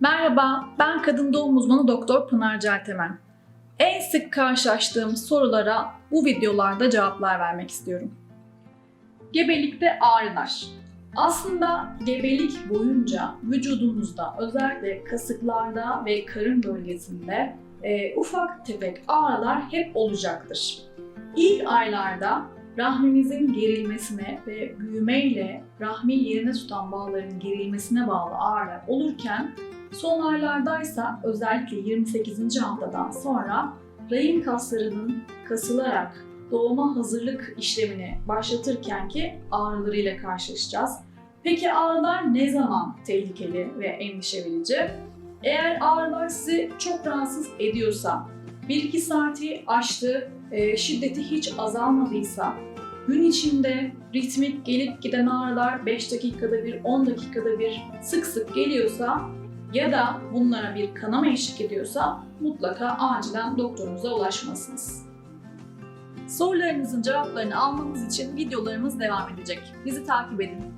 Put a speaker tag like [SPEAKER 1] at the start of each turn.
[SPEAKER 1] Merhaba, ben kadın doğum uzmanı Doktor Pınar Celtemen. En sık karşılaştığım sorulara bu videolarda cevaplar vermek istiyorum. Gebelikte ağrılar. Aslında gebelik boyunca vücudumuzda özellikle kasıklarda ve karın bölgesinde e, ufak tefek ağrılar hep olacaktır. İlk aylarda rahmimizin gerilmesine ve büyümeyle rahmi yerine tutan bağların gerilmesine bağlı ağrılar olurken son aylardaysa özellikle 28. haftadan sonra rahim kaslarının kasılarak doğuma hazırlık işlemini başlatırken ki ağrılarıyla karşılaşacağız. Peki ağrılar ne zaman tehlikeli ve endişe verici? Eğer ağrılar sizi çok rahatsız ediyorsa, 1-2 saati aştı, e, şiddeti hiç azalmadıysa, gün içinde ritmik gelip giden ağrılar 5 dakikada bir, 10 dakikada bir sık sık geliyorsa ya da bunlara bir kanama eşlik ediyorsa mutlaka acilen doktorunuza ulaşmalısınız. Sorularınızın cevaplarını almamız için videolarımız devam edecek. Bizi takip edin.